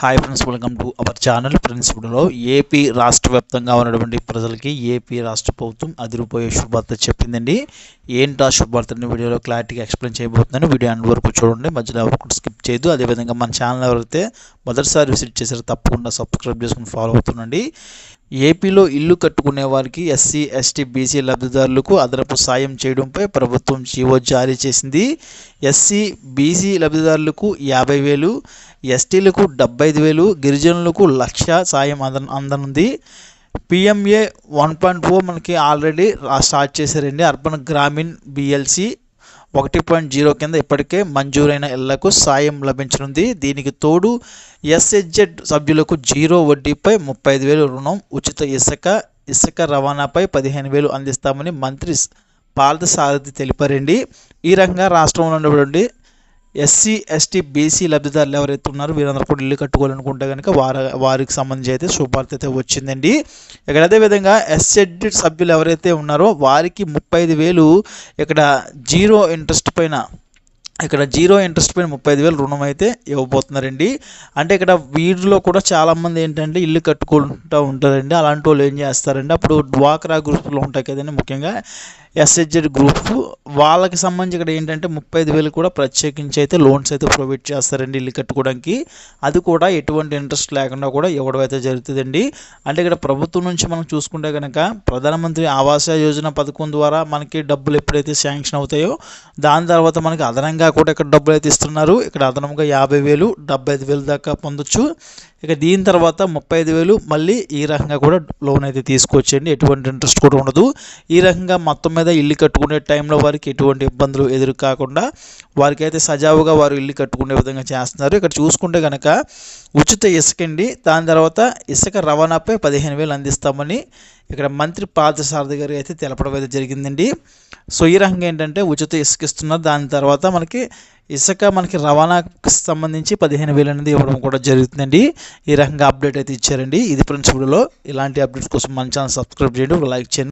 Hi friends welcome to our channel friends ఇప్పుడులో AP రాష్ట్ర వ్యాప్తంగా ఉన్నటువంటి ప్రజలకి ఏపీ రాష్ట్ర ప్రభుత్వం అదిరిపోయే శుభార్త చెప్పిందండి. ఏంటా శుభార్తని వీడియోలో క్లారిటీగా ఎక్స్ప్లెయిన్ చేయబోతున్నాను. వీడియో అండ్ వరకు చూడండి మధ్యలో ఎవరు స్కిప్ చేయదు అదేవిధంగా మన ఛానల్ ఎవరైతే మొదటిసారి విజిట్ చేశారో తప్పకుండా సబ్స్క్రైబ్ చేసుకుని ఫాలో అవుతుండండి. ఏపీలో ఇల్లు కట్టుకునే వారికి ఎస్సీ ఎస్టీ బీసీ లబ్ధిదారులకు అదనపు సాయం చేయడంపై ప్రభుత్వం జీవో జారీ చేసింది. ఎస్సీ బీసీ లబ్ధిదారులకు యాభై వేలు ఎస్టీలకు డెబ్బై ఐదు వేలు గిరిజనులకు లక్ష సాయం అంద అందనుంది. పిఎంఏ వన్ పాయింట్ ఫోర్ మనకి ఆల్రెడీ స్టార్ట్ చేశారండి. Urban Gramin BLC. ఒకటి పాయింట్ జీరో కింద ఇప్పటికే మంజూరైన ఇళ్ళకు సాయం లభించనుంది. దీనికి తోడు ఎస్హెచ్జెడ్ సభ్యులకు జీరో వడ్డీపై ముప్పై ఐదు వేలు రుణం ఉచిత ఇసుక ఇసుక రవాణాపై పదిహేను వేలు అందిస్తామని మంత్రి పార్థ సారథి తెలిపారండి. ఈ రకంగా రాష్ట్రంలో ఉన్నటువంటి ఎస్సీ ఎస్టీ బీసీ లబ్ధిదారులు ఎవరైతే ఉన్నారో వీరందరూ కూడా ఇల్లు కట్టుకోవాలనుకుంటే కనుక వారి వారికి సంబంధించి అయితే శుభార్త అయితే వచ్చిందండి. ఇక్కడ అదేవిధంగా ఎస్ఎడ్ సభ్యులు ఎవరైతే ఉన్నారో వారికి ముప్పై ఐదు వేలు ఇక్కడ జీరో ఇంట్రెస్ట్ పైన ఇక్కడ జీరో ఇంట్రెస్ట్ పైన ముప్పై ఐదు వేలు రుణం అయితే ఇవ్వబోతున్నారండి. అంటే ఇక్కడ వీటిలో కూడా చాలామంది ఏంటంటే ఇల్లు కట్టుకుంటూ ఉంటారండి. అలాంటి వాళ్ళు ఏం చేస్తారండి? అప్పుడు డ్వాక్రా గ్రూపులు ఉంటాయి కదండి ముఖ్యంగా. ఎస్హెచ్జెడ్ గ్రూప్ వాళ్ళకి సంబంధించి ఇక్కడ ఏంటంటే ముప్పై ఐదు వేలు కూడా ప్రత్యేకించి అయితే లోన్స్ అయితే ప్రొవైడ్ చేస్తారండి ఇల్లు కట్టుకోవడానికి. అది కూడా ఎటువంటి ఇంట్రెస్ట్ లేకుండా కూడా ఇవ్వడం అయితే జరుగుతుందండి. అంటే ఇక్కడ ప్రభుత్వం నుంచి మనం చూసుకుంటే కనుక ప్రధానమంత్రి ఆవాస యోజన పథకం ద్వారా మనకి డబ్బులు ఎప్పుడైతే శాంక్షన్ అవుతాయో దాని తర్వాత మనకి అదనంగా కూడా ఇక్కడ డబ్బులు అయితే ఇస్తున్నారు. ఇక్కడ అదనంగా యాభై వేలు డెబ్బై ఐదు వేలు దాకా పొందొచ్చు. ఇక దీని తర్వాత ముప్పై ఐదు వేలు మళ్ళీ ఈ రకంగా కూడా లోన్ అయితే తీసుకొచ్చండి. ఎటువంటి ఇంట్రెస్ట్ కూడా ఉండదు. ఈ రకంగా మొత్తం మీద ఇల్లు కట్టుకునే టైంలో వారికి ఎటువంటి ఇబ్బందులు ఎదురు కాకుండా వారికి అయితే సజావుగా వారు ఇల్లు కట్టుకునే విధంగా చేస్తున్నారు. ఇక్కడ చూసుకుంటే కనుక ఉచిత ఇసుక అండి. దాని తర్వాత ఇసుక రవాణాపై పదిహేను వేలు అందిస్తామని ఇక్కడ మంత్రి పార్థసారథి గారు అయితే తెలపడం అయితే జరిగిందండి. సో ఈ రకంగా ఏంటంటే ఉచిత ఇసుక ఇస్తున్నారు దాని తర్వాత మనకి ఇసుక మనకి రవాణాకి సంబంధించి పదిహేను వేలు అనేది ఇవ్వడం కూడా జరుగుతుందండి. ఈ రకంగా అప్డేట్ అయితే ఇచ్చారండి. ఇది ప్రిన్సిపల్లో ఇలాంటి అప్డేట్స్ కోసం మన ఛానల్ సబ్స్క్రైబ్ చేయండి. ఒక లైక్ చేయండి.